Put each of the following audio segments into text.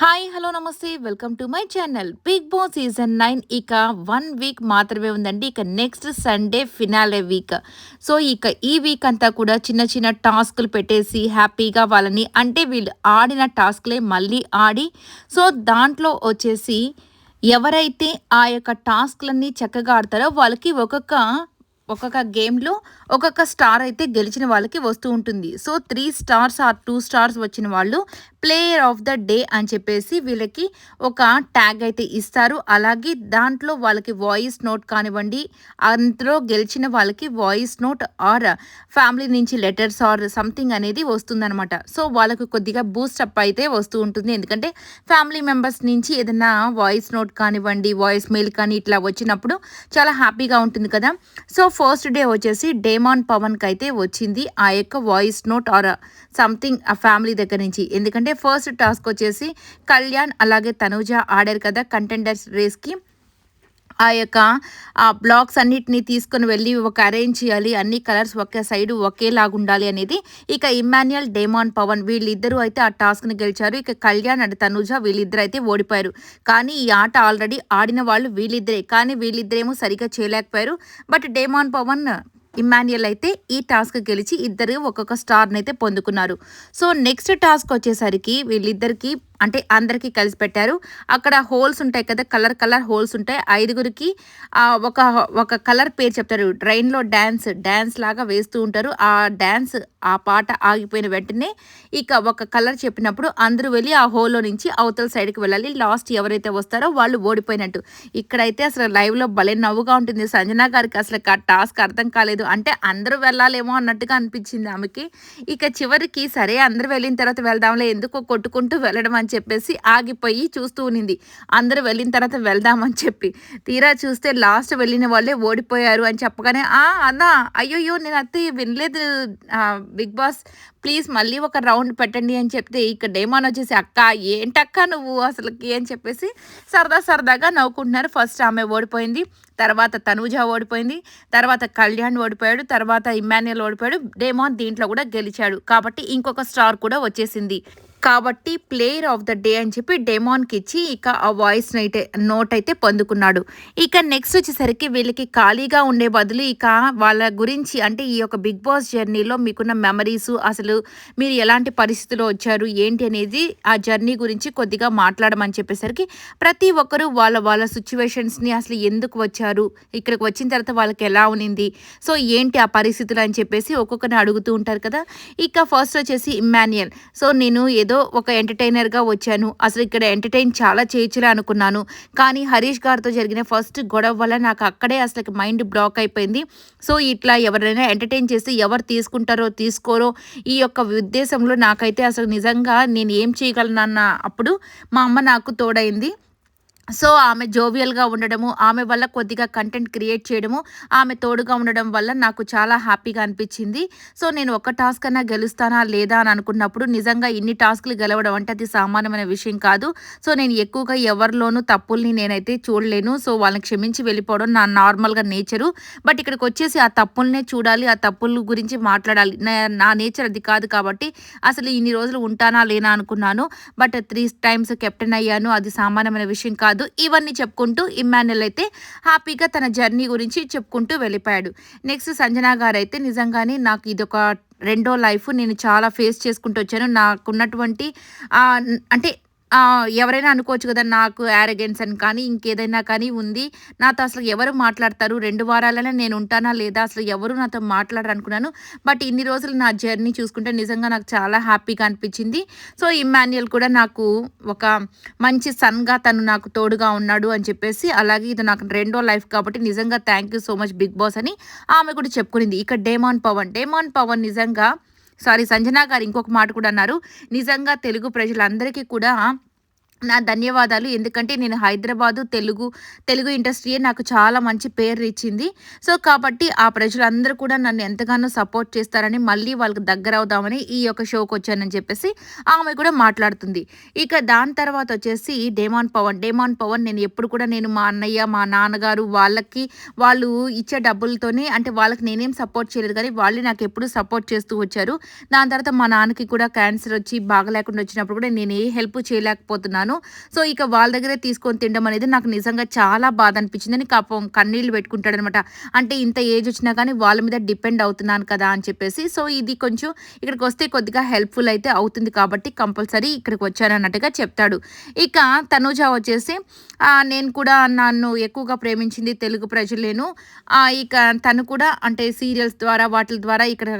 Hi hello నమస్తే. Welcome to my channel. Bigg Boss season nine ఇక one week మాత్రమే ఉందండి. ఇక next Sunday finale week. So ఇక ఈ వీక్ అంతా కూడా చిన్న చిన్న టాస్క్లు పెట్టేసి హ్యాపీగా వాళ్ళని అంటే వీళ్ళు ఆడిన టాస్క్లే మళ్ళీ ఆడి సో దాంట్లో వచ్చేసి ఎవరైతే ఆ యొక్క టాస్క్లన్నీ చక్కగా ఆడతారో వాళ్ళకి ఒక్కొక్క ఒక్కొక్క గేమ్లో ఒక్కొక్క స్టార్ అయితే గెలిచిన వాళ్ళకి వస్తూ ఉంటుంది. So three stars or two stars వచ్చిన వాళ్ళు ప్లేయర్ ఆఫ్ ద డే అని చెప్పేసి వీళ్ళకి ఒక ట్యాగ్ అయితే ఇస్తారు. అలాగే దాంట్లో వాళ్ళకి వాయిస్ నోట్ కానివ్వండి అందులో గెలిచిన వాళ్ళకి వాయిస్ నోట్ ఆర్ ఫ్యామిలీ నుంచి లెటర్స్ ఆర్ సంథింగ్ అనేది వస్తుందనమాట సో వాళ్ళకు కొద్దిగా బూస్ట్ అప్ అయితే వస్తూ ఉంటుంది. ఎందుకంటే ఫ్యామిలీ మెంబర్స్ నుంచి ఏదైనా వాయిస్ నోట్ కానివ్వండి వాయిస్ మెయిల్ కానీ ఇట్లా వచ్చినప్పుడు చాలా హ్యాపీగా ఉంటుంది కదా. సో ఫస్ట్ డే వచ్చేసి డేమాన్ పవన్కి అయితే వచ్చింది. ఆ యొక్క వాయిస్ నోట్ ఆర్ సంథింగ్ ఆ ఫ్యామిలీ దగ్గర నుంచి. ఎందుకంటే ఫస్ట్ టాస్క్ వచ్చేసి కళ్యాణ్ అలాగే తనుజ ఆడారు కదా కంటెండర్స్ రేస్కి ఆ యొక్క ఆ బ్లాక్స్ అన్నిటిని తీసుకొని వెళ్ళి ఒక అరేంజ్ చేయాలి. అన్ని కలర్స్ ఒకే సైడ్ ఒకేలాగా ఉండాలి అనేది ఇక ఇమాన్యుయల్ డేమాన్ పవన్ వీళ్ళిద్దరూ అయితే ఆ టాస్క్ని గెలిచారు. ఇక కళ్యాణ్ అండ్ తనుజ వీళ్ళిద్దరు అయితే ఓడిపోయారు. కానీ ఈ ఆట ఆల్రెడీ ఆడిన వాళ్ళు వీళ్ళిద్దరే. కానీ వీళ్ళిద్దరేమో సరిగ్గా చేయలేకపోయారు. బట్ డేమాన్ పవన్ ఇమాన్యుయల్ అయితే ఈ టాస్క్ గెలిచి ఇద్దరు ఒక్కొక్క స్టార్ని అయితే పొందుకున్నారు. సో నెక్స్ట్ టాస్క్ వచ్చేసరికి వీళ్ళిద్దరికీ అంటే అందరికీ కలిసి పెట్టారు. అక్కడ హోల్స్ ఉంటాయి కదా కలర్ కలర్ హోల్స్ ఉంటాయి. ఐదుగురికి ఒక ఒక కలర్ పేరు చెప్తారు. ట్రైన్లో డ్యాన్స్ డ్యాన్స్ లాగా వేస్తూ ఉంటారు. ఆ డ్యాన్స్ ఆ పాట ఆగిపోయిన వెంటనే ఇక ఒక కలర్ చెప్పినప్పుడు అందరూ వెళ్ళి ఆ హోల్లో నుంచి అవతల సైడ్కి వెళ్ళాలి. లాస్ట్ ఎవరైతే వస్తారో వాళ్ళు ఓడిపోయినట్టు. ఇక్కడైతే అసలు లైవ్లో భలే నవ్వుగా ఉంటుంది. సంజన గారికి అసలు ఆ టాస్క్ అర్థం కాలేదు. అంటే అందరూ వెళ్ళాలేమో అన్నట్టుగా అనిపించింది ఆమెకి. ఇక చివరికి సరే అందరూ వెళ్ళిన తర్వాత వెళ్దాంలే ఎందుకో కొట్టుకుంటూ వెళ్ళడం అని చెప్పేసి ఆగిపోయి చూస్తూ ఉన్నింది. అందరూ వెళ్ళిన తర్వాత వెళ్దామని చెప్పి. తీరా చూస్తే లాస్ట్ వెళ్ళిన వాళ్ళే ఓడిపోయారు అని చెప్పగానే ఆ అన్న అయ్యోయ్యో నేను అత్తే వినలేదు. బిగ్ బాస్ ప్లీజ్ మళ్ళీ ఒక రౌండ్ పెట్టండి అని చెప్తే ఇక్కడ డేమాన్ వచ్చేసి అక్క ఏంటక్క నువ్వు అసలుకి? అని చెప్పేసి సరదా సరదాగా నవ్వుకుంటున్నారు. ఫస్ట్ ఆమె ఓడిపోయింది తర్వాత తనూజ ఓడిపోయింది తర్వాత కళ్యాణ్ ఓడిపోయాడు తర్వాత ఇమాన్యుల్ ఓడిపోయాడు. డేమాన్ దీంట్లో కూడా గెలిచాడు. కాబట్టి ఇంకొక స్టార్ కూడా వచ్చేసింది. కాబట్టి ప్లేయర్ ఆఫ్ ద డే అని చెప్పి డెమాన్కి ఇచ్చి ఇక ఆ వాయిస్ నైట్ నోట్ అయితే పొందుకున్నాడు. ఇక నెక్స్ట్ వచ్చేసరికి వీళ్ళకి ఖాళీగా ఉండే బదులు ఇక వాళ్ళ గురించి అంటే ఈ యొక్క బిగ్ బాస్ జర్నీలో మీకున్న మెమరీస్ అసలు మీరు ఎలాంటి పరిస్థితుల్లో వచ్చారు ఏంటి అనేది ఆ జర్నీ గురించి కొద్దిగా మాట్లాడమని చెప్పేసరికి ప్రతి ఒక్కరూ వాళ్ళ వాళ్ళ సిచ్యువేషన్స్ని అసలు ఎందుకు వచ్చారు ఇక్కడికి వచ్చిన తర్వాత వాళ్ళకి ఎలా ఉనింది సో ఏంటి ఆ పరిస్థితులు అని చెప్పేసి ఒక్కొక్కరిని అడుగుతూ ఉంటారు కదా. ఇక ఫస్ట్ వచ్చేసి ఇమ్మాన్యుయల్. సో నేను ఏదో ఒక ఎంటర్టైనర్గా వచ్చాను. అసలు ఇక్కడ ఎంటర్టైన్ చాలా చేయొచ్చులే అనుకున్నాను. కానీ హరీష్ గారితో జరిగిన ఫస్ట్ గొడవ వల్ల నాకు అక్కడే అసలు మైండ్ బ్లాక్ అయిపోయింది. సో ఇట్లా ఎవరైనా ఎంటర్టైన్ చేసి ఎవరు తీసుకుంటారో తీసుకోరో ఈ యొక్క ఉద్దేశంలో నాకైతే అసలు నిజంగా నేను ఏం చేయగలనన్న అప్పుడు మా అమ్మ నాకు తోడైంది. సో ఆమె జోవియల్గా ఉండడము ఆమె వల్ల కొద్దిగా కంటెంట్ క్రియేట్ చేయడము ఆమె తోడుగా ఉండడం వల్ల నాకు చాలా హ్యాపీగా అనిపించింది. సో నేను ఒక టాస్క్ అన్నా గెలుస్తానా లేదా అని అనుకున్నప్పుడు నిజంగా ఇన్ని టాస్క్లు గెలవడం అంటే అది సామాన్యమైన విషయం కాదు. సో నేను ఎక్కువగా ఎవరిలోనూ తప్పుల్ని నేనైతే చూడలేను. సో వాళ్ళని క్షమించి వెళ్ళిపోవడం నా నార్మల్గా నేచరు. బట్ ఇక్కడికి వచ్చేసి ఆ తప్పుల్నే చూడాలి ఆ తప్పుల గురించి మాట్లాడాలి. నా నేచర్ అది కాదు కాబట్టి అసలు ఇన్ని రోజులు ఉంటానా లేనా అనుకున్నాను. బట్ త్రీ టైమ్స్ కెప్టెన్ అయ్యాను. అది సామాన్యమైన విషయం కాదు. కాదు ఇవన్నీ చెప్పుకుంటూ ఇమ్మాన్యుల్ అయితే హ్యాపీగా తన జర్నీ గురించి చెప్పుకుంటూ వెళ్ళిపోయాడు. నెక్స్ట్ సంజనా గారు అయితే నిజంగానే నాకు ఇది ఒక రెండో లైఫ్ నేను చాలా ఫేస్ చేసుకుంటూ వచ్చాను. నాకున్నటువంటి అంటే ఎవరైనా అనుకోవచ్చు కదా నాకు యారగెన్స్ అని కానీ ఇంకేదైనా కానీ ఉంది. నాతో అసలు ఎవరు మాట్లాడతారు? రెండు వారాలనే నేను ఉంటానా లేదా? అసలు ఎవరు నాతో మాట్లాడరు అనుకున్నాను. బట్ ఇన్ని రోజులు నా జర్నీ చూసుకుంటే నిజంగా నాకు చాలా హ్యాపీగా అనిపించింది. సో ఇమాన్యుయల్ కూడా నాకు ఒక మంచి సన్గా తను నాకు తోడుగా ఉన్నాడు అని చెప్పేసి అలాగే ఇది నాకు రెండో లైఫ్ కాబట్టి నిజంగా thank you so much Bigg Boss అని ఆమె కూడా చెప్పుకునింది. ఇక డేమాన్ పవన్. డేమాన్ పవన్ నిజంగా సారీ సంజనా గారు ఇంకొక మాట కూడా అన్నారు. నిజంగా తెలుగు ప్రజలందరికీ కూడా నా ధన్యవాదాలు. ఎందుకంటే నేను హైదరాబాదు తెలుగు తెలుగు ఇండస్ట్రీయే నాకు చాలా మంచి పేరు ఇచ్చింది. సో కాబట్టి ఆ ప్రజలందరూ కూడా నన్ను ఎంతగానో సపోర్ట్ చేస్తారని మళ్ళీ వాళ్ళకి దగ్గర అవుదామని ఈ యొక్క షోకి వచ్చానని చెప్పేసి ఆమె కూడా మాట్లాడుతుంది. ఇక దాని తర్వాత వచ్చేసి డేమాన్ పవన్. డేమాన్ పవన్ నేను ఎప్పుడు కూడా నేను మా అన్నయ్య మా నాన్నగారు వాళ్ళకి వాళ్ళు ఇచ్చే డబ్బులతోనే అంటే వాళ్ళకి నేనేం సపోర్ట్ చేయలేదు కానీ వాళ్ళు నాకు ఎప్పుడు సపోర్ట్ చేస్తూ వచ్చారు. దాని తర్వాత మా నాన్నకి కూడా క్యాన్సర్ వచ్చి బాగలేకుండా వచ్చినప్పుడు కూడా నేను ఏ హెల్ప్ చేయలేకపోతున్నాను. అనుకున్నాను సో ఇక వాళ్ళ దగ్గరే తీసుకొని తినడం అనేది నాకు నిజంగా చాలా బాధ అనిపించింది అని పాపం కన్నీళ్ళు పెట్టుకుంటాడు అనమాట అంటే ఇంత ఏజ్ వచ్చినా కానీ వాళ్ళ మీద డిపెండ్ అవుతున్నాను కదా అని చెప్పేసి. సో ఇది కొంచెం ఇక్కడికి వస్తే కొద్దిగా హెల్ప్ఫుల్ అయితే అవుతుంది కాబట్టి కంపల్సరీ ఇక్కడికి వచ్చాను అన్నట్టుగా చెప్తాడు. ఇక తనుజ వచ్చేసి నేను కూడా నన్ను ఎక్కువగా ప్రేమించింది తెలుగు ప్రజలేను. ఇక తను కూడా అంటే సీరియల్స్ ద్వారా వాటి ద్వారా ఇక్కడ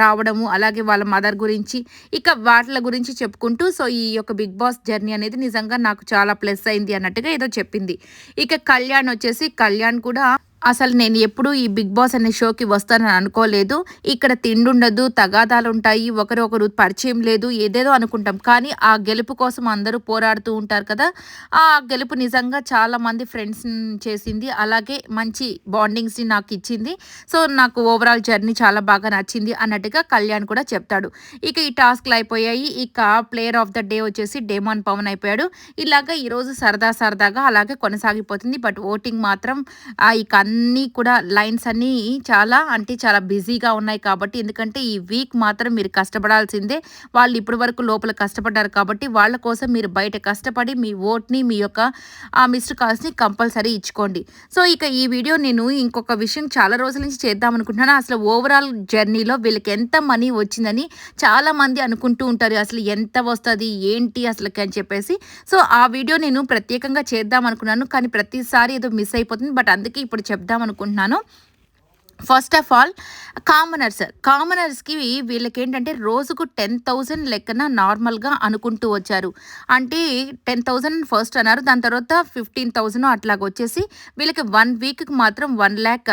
రావడము అలాగే వాళ్ళ మదర్ గురించి ఇక వాటి గురించి చెప్పుకుంటూ సో ఈ యొక్క బిగ్ బాస్ జర్నీ అనేది నిజంగా నాకు చాలా ప్లస్ అయింది అన్నట్టుగా ఏదో చెప్పింది. ఇక కళ్యాణ్ వచ్చేసి కళ్యాణ్ కూడా అసలు నేను ఎప్పుడూ ఈ బిగ్ బాస్ అనే షోకి వస్తానని అనుకోలేదు. ఇక్కడ తిండుండదు తగాదాలు ఉంటాయి ఒకరు ఒకరు పరిచయం లేదు ఏదేదో అనుకుంటాం. కానీ ఆ గెలుపు కోసం అందరూ పోరాడుతూ ఉంటారు కదా. ఆ గెలుపు నిజంగా చాలా మంది ఫ్రెండ్స్ చేసింది. అలాగే మంచి బాండింగ్స్ని నాకు ఇచ్చింది. సో నాకు ఓవరాల్ జర్నీ చాలా బాగా నచ్చింది అన్నట్టుగా కళ్యాణ్ కూడా చెప్తాడు. ఇక ఈ టాస్క్లు అయిపోయాయి. ఇక ప్లేయర్ ఆఫ్ ద డే వచ్చేసి డేమాన్ పవన్ అయిపోయాడు. ఇలాగ ఈరోజు సరదా సరదాగా అలాగే కొనసాగిపోతుంది. బట్ ఓటింగ్ మాత్రం ఆ, ఇక అన్నీ కూడా లైన్స్ అన్నీ చాలా అంటే చాలా బిజీగా ఉన్నాయి కాబట్టి ఎందుకంటే ఈ వీక్ మాత్రం మీరు కష్టపడాల్సిందే. వాళ్ళు ఇప్పటి వరకు లోపల కష్టపడ్డారు కాబట్టి వాళ్ళ కోసం మీరు బయట కష్టపడి మీ ఓట్ని మీ యొక్క ఆ మిస్డ్ కాల్స్ని కంపల్సరీ ఇచ్చుకోండి. సో ఇక ఈ వీడియో నేను ఇంకొక విషయం చాలా రోజుల నుంచి చేద్దాం అనుకుంటున్నాను. అసలు ఓవరాల్ జర్నీలో వీళ్ళకి ఎంత మనీ వచ్చిందని చాలామంది అనుకుంటూ ఉంటారు. అసలు ఎంత వస్తుంది ఏంటి అసలు అని చెప్పేసి. సో ఆ వీడియో నేను ప్రత్యేకంగా చేద్దాం అనుకున్నాను. కానీ ప్రతిసారి ఏదో మిస్ అయిపోతుంది. బట్ అందుకే ఇప్పుడు చెప్దాం అనుకుంటున్నాను. ఫస్ట్ ఆఫ్ ఆల్ కామనర్స్ కామనర్స్కి వీళ్ళకి ఏంటంటే రోజుకు టెన్ థౌజండ్ లెక్కన నార్మల్గా అనుకుంటూ వచ్చారు. అంటే టెన్ థౌజండ్ ఫస్ట్ అన్నారు. దాని తర్వాత ఫిఫ్టీన్ థౌజండ్ అట్లాగ వచ్చేసి వీళ్ళకి వన్ వీక్కి మాత్రం వన్ ల్యాక్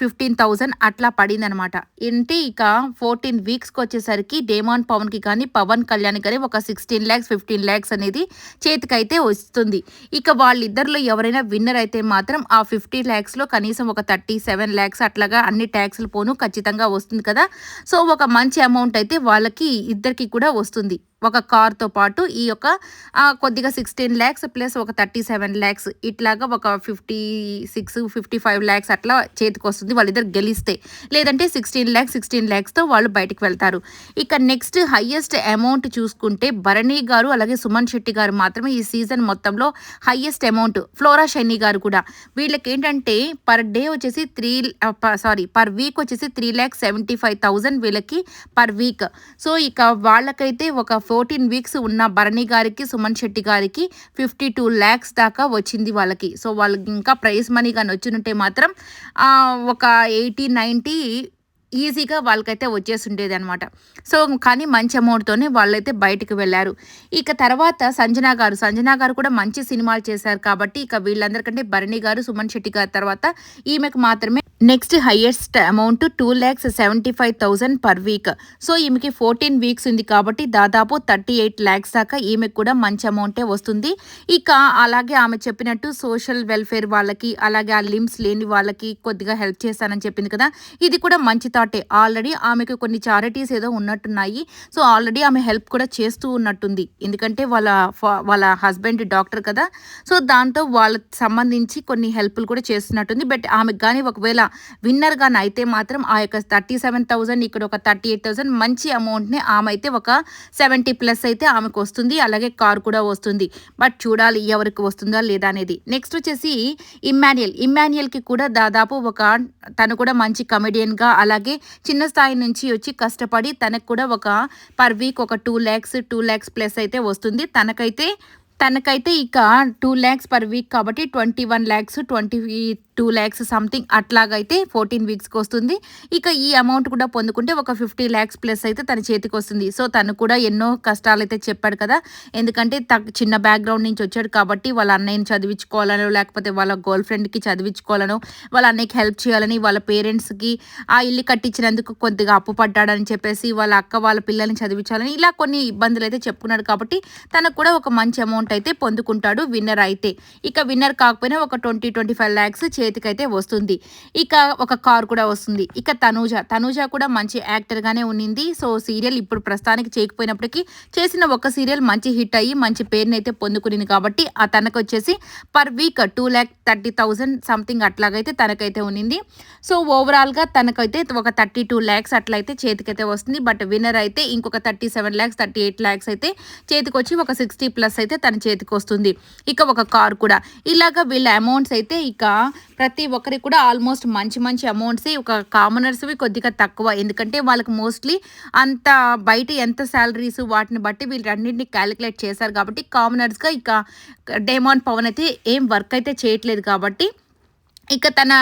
ఫిఫ్టీన్ థౌజండ్ అట్లా పడింది అనమాట ఏంటి ఇక ఫోర్టీన్ వీక్స్కి వచ్చేసరికి డేమాన్ పవన్కి కానీ పవన్ కళ్యాణ్ కానీ ఒక సిక్స్టీన్ ల్యాక్స్ ఫిఫ్టీన్ ల్యాక్స్ అనేది చేతికైతే వస్తుంది. ఇక వాళ్ళిద్దరిలో ఎవరైనా విన్నర్ అయితే మాత్రం ఆ ఫిఫ్టీ ల్యాక్స్లో కనీసం ఒక థర్టీ సెవెన్ ల్యాక్స్ అట్లా అట్లాగా అన్ని ట్యాక్స్లు పోను ఖచ్చితంగా వస్తుంది కదా. సో ఒక మంచి అమౌంట్ అయితే వాళ్ళకి ఇద్దరికి కూడా వస్తుంది. ఒక కార్తో పాటు ఈ యొక్క కొద్దిగా సిక్స్టీన్ ల్యాక్స్ ప్లస్ ఒక థర్టీ సెవెన్ ల్యాక్స్ ఇట్లాగా ఒక fifty six fifty five lakhs అట్లా చేతికి వస్తుంది వాళ్ళిద్దరు గెలిస్తే. లేదంటే సిక్స్టీన్ ల్యాక్స్ సిక్స్టీన్ ల్యాక్స్తో వాళ్ళు బయటికి వెళ్తారు. ఇక నెక్స్ట్ హయ్యెస్ట్ అమౌంట్ చూసుకుంటే భరణి గారు అలాగే సుమన్ శెట్టి గారు మాత్రమే ఈ సీజన్ మొత్తంలో హయ్యెస్ట్ అమౌంట్ ఫ్లోరా షెన్నీ గారు కూడా. వీళ్ళకి ఏంటంటే పర్ డే వచ్చేసి త్రీ సారీ పర్ వీక్ వచ్చేసి three lakhs seventy five thousand వీళ్ళకి పర్ వీక్ సో ఇక వాళ్ళకైతే ఒక ఫోర్టీన్ వీక్స్ ఉన్న భరణి గారికి సుమన్ శెట్టి గారికి ఫిఫ్టీ టూ ల్యాక్స్ దాకా వచ్చింది వాళ్ళకి. సో వాళ్ళకి ఇంకా ప్రైజ్ మనీ కానీ వచ్చినట్టే మాత్రం ఒక ఎయిటీ నైంటీ ఈజీగా వాళ్ళకైతే వచ్చేసి ఉండేది అనమాట సో కానీ మంచి అమౌంట్తోనే వాళ్ళైతే బయటకు వెళ్ళారు. ఇక తర్వాత సంజన గారు సంజన గారు కూడా మంచి సినిమాలు చేశారు కాబట్టి ఇక వీళ్ళందరికంటే భరణి గారు సుమన్ శెట్టి గారి తర్వాత ఈమెకు మాత్రమే next highest amount two lakhs seventy five thousand per week so ఈమెకి ఫోర్టీన్ వీక్స్ ఉంది కాబట్టి దాదాపు థర్టీ ఎయిట్ ల్యాక్స్ దాకా ఈమెకు కూడా మంచి అమౌంటే వస్తుంది. ఇక అలాగే ఆమె చెప్పినట్టు సోషల్ వెల్ఫేర్ వాళ్ళకి అలాగే ఆ లిమ్స్ లేని వాళ్ళకి కొద్దిగా హెల్ప్ చేస్తానని చెప్పింది కదా. ఇది కూడా మంచి థాటే ఆల్రెడీ ఆమెకు కొన్ని చారిటీస్ ఏదో ఉన్నట్టున్నాయి. సో ఆల్రెడీ ఆమె హెల్ప్ కూడా చేస్తూ ఉన్నట్టుంది. ఎందుకంటే వాళ్ళ వాళ్ళ హస్బెండ్ డాక్టర్ కదా. సో దాంతో వాళ్ళకి సంబంధించి కొన్ని హెల్ప్లు కూడా చేస్తున్నట్టుంది. బట్ ఆమెకు కానీ ఒకవేళ విన్నర్ అయితే మాత్రం ఆ యొక్క థర్టీ సెవెన్ థౌసండ్ ఇక్కడ ఒక థర్టీ ఎయిట్ థౌసండ్ మంచి అమౌంట్ని ఆమె అయితే ఒక సెవెంటీ ప్లస్ అయితే ఆమెకు వస్తుంది. అలాగే కార్ కూడా వస్తుంది. బట్ చూడాలి ఎవరికి వస్తుందా లేదా అనేది. నెక్స్ట్ వచ్చేసి ఇమ్మాన్యుయల్ ఇమ్మాన్యుయల్కి కూడా దాదాపు ఒక తను కూడా మంచి కమెడియన్గా అలాగే చిన్న స్థాయి నుంచి వచ్చి కష్టపడి తనకు కూడా ఒక పర్ వీక్ ఒక two lakhs two lakhs plus అయితే వస్తుంది. తనకైతే తనకైతే ఇక టూ ల్యాక్స్ పర్ వీక్ కాబట్టి twenty one lakhs twenty two lakhs something అట్లాగైతే fourteen వీక్స్కి వస్తుంది. ఇక ఈ అమౌంట్ కూడా పొందుకుంటే ఒక ఫిఫ్టీ ల్యాక్స్ ప్లస్ అయితే తన చేతికి వస్తుంది. సో తను కూడా ఎన్నో కష్టాలు అయితే చెప్పాడు కదా. ఎందుకంటే త చిన్న బ్యాక్గ్రౌండ్ నుంచి వచ్చాడు కాబట్టి వాళ్ళ అన్నయ్యని చదివించుకోవాలనో లేకపోతే వాళ్ళ గర్ల్ ఫ్రెండ్కి చదివించుకోవాలనో వాళ్ళ అన్నయ్యకి హెల్ప్ చేయాలని వాళ్ళ పేరెంట్స్కి ఆ ఇల్లు కట్టించినందుకు కొద్దిగా అప్పు పడ్డాడని చెప్పేసి వాళ్ళ అక్క వాళ్ళ పిల్లల్ని చదివించాలని ఇలా కొన్ని ఇబ్బందులు అయితే చెప్పుకున్నాడు కాబట్టి తనకు కూడా ఒక మంచి అమౌంట్ అయితే పొందుకుంటాడు విన్నర్ అయితే. ఇక విన్నర్ కాకపోయినా ఒక ట్వంటీ ట్వంటీ ఫైవ్ ల్యాక్స్ చే చేతికైతే వస్తుంది. ఇక ఒక కార్ కూడా వస్తుంది. ఇక తనూజ. తనూజ కూడా మంచి యాక్టర్గానే ఉన్నింది. సో సీరియల్ ఇప్పుడు ప్రస్తుతానికి చేయకపోయినప్పటికీ చేసిన ఒక సీరియల్ మంచి హిట్ అయ్యి మంచి పేరుని అయితే పొందుకునింది కాబట్టి ఆ తనకు వచ్చేసి per week two lakh thirty thousand something అట్లాగైతే తనకైతే ఉన్నింది. సో ఓవరాల్గా తనకైతే ఒక థర్టీ టూ ల్యాక్స్ అట్లయితే చేతికైతే వస్తుంది. బట్ విన్నర్ అయితే ఇంకొక thirty seven lakhs thirty eight lakhs అయితే చేతికి వచ్చి ఒక సిక్స్టీ ప్లస్ అయితే తన చేతికి వస్తుంది ఇక ఒక కార్ కూడా. ఇలాగ వీళ్ళ అమౌంట్స్ అయితే ఇక ప్రతి ఒక్కరికి కూడా ఆల్మోస్ట్ మంచి మంచి అమౌంట్స్ ఒక కామనర్స్వి కొద్దిగా తక్కువ. ఎందుకంటే వాళ్ళకి మోస్ట్లీ అంత బయట ఎంత శాలరీస్ వాటిని బట్టి వీళ్ళు క్యాలిక్యులేట్ చేశారు కాబట్టి కామనర్స్గా ఇక డేమాన్ పవన్ అయితే ఏం వర్క్ అయితే చేయట్లేదు కాబట్టి ఇక తన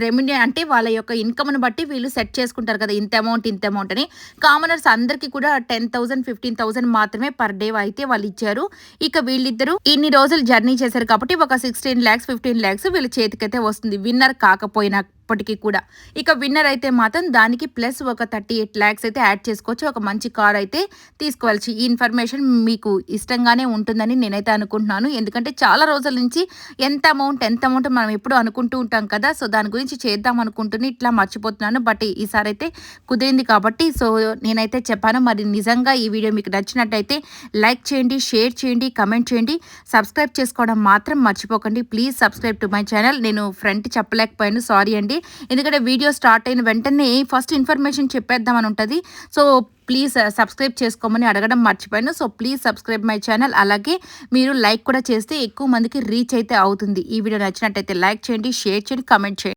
రెమ్యూని అంటే వాళ్ళ యొక్క ఇన్కమ్ని బట్టి వీళ్ళు సెట్ చేసుకుంటారు కదా ఇంత అమౌంట్ ఇంత అమౌంట్ అని. కామనర్స్ అందరికీ కూడా టెన్ థౌసండ్ ఫిఫ్టీన్ థౌసండ్ మాత్రమే పర్ డే అయితే వాళ్ళు ఇచ్చారు. ఇక వీళ్ళిద్దరూ ఇన్ని రోజులు జర్నీ చేశారు కాబట్టి ఒక సిక్స్టీన్ ల్యాక్స్ ఫిఫ్టీన్ ల్యాక్స్ వీళ్ళ చేతికైతే వస్తుంది. విన్నర్ కాకపోయినా ఇప్పటికీ కూడా. ఇక విన్నర్ అయితే మాత్రం దానికి ప్లస్ ఒక థర్టీ ఎయిట్ ల్యాక్స్ అయితే యాడ్ చేసుకోవచ్చు. ఒక మంచి కార్ అయితే తీసుకోవాల్సి ఈ ఇన్ఫర్మేషన్ మీకు ఇష్టంగానే ఉంటుందని నేనైతే అనుకుంటున్నాను. ఎందుకంటే చాలా రోజుల నుంచి ఎంత అమౌంట్ ఎంత అమౌంట్ మనం ఎప్పుడు అనుకుంటూ ఉంటాం కదా సో దాని గురించి చేద్దాం అనుకుంటుని ఇట్లా మర్చిపోతున్నాను. బట్ ఈసారి అయితే కుదిరింది కాబట్టి సో నేనైతే చెప్పాను. మరి నిజంగా ఈ వీడియో మీకు నచ్చినట్టయితే లైక్ చేయండి షేర్ చేయండి కమెంట్ చేయండి. సబ్స్క్రైబ్ చేసుకోవడం మాత్రం మర్చిపోకండి. Please subscribe to my channel నేను ఫ్రంట్ చెప్పలేకపోయాను. సారీ అండి. ఎందుకంటే వీడియో స్టార్ట్ అయిన వెంటనే ఫస్ట్ ఇన్ఫర్మేషన్ చెప్పేద్దామని ఉంటుంది. సో ప్లీజ్ సబ్స్క్రైబ్ చేసుకోమని అడగడం మర్చిపోయాను. So please subscribe my channel. అలాగే మీరు లైక్ కూడా చేస్తే ఎక్కువ మందికి రీచ్ అయితే అవుతుంది. ఈ వీడియో నచ్చినట్టయితే లైక్ చేయండి షేర్ చేయండి కమెంట్ చేయండి.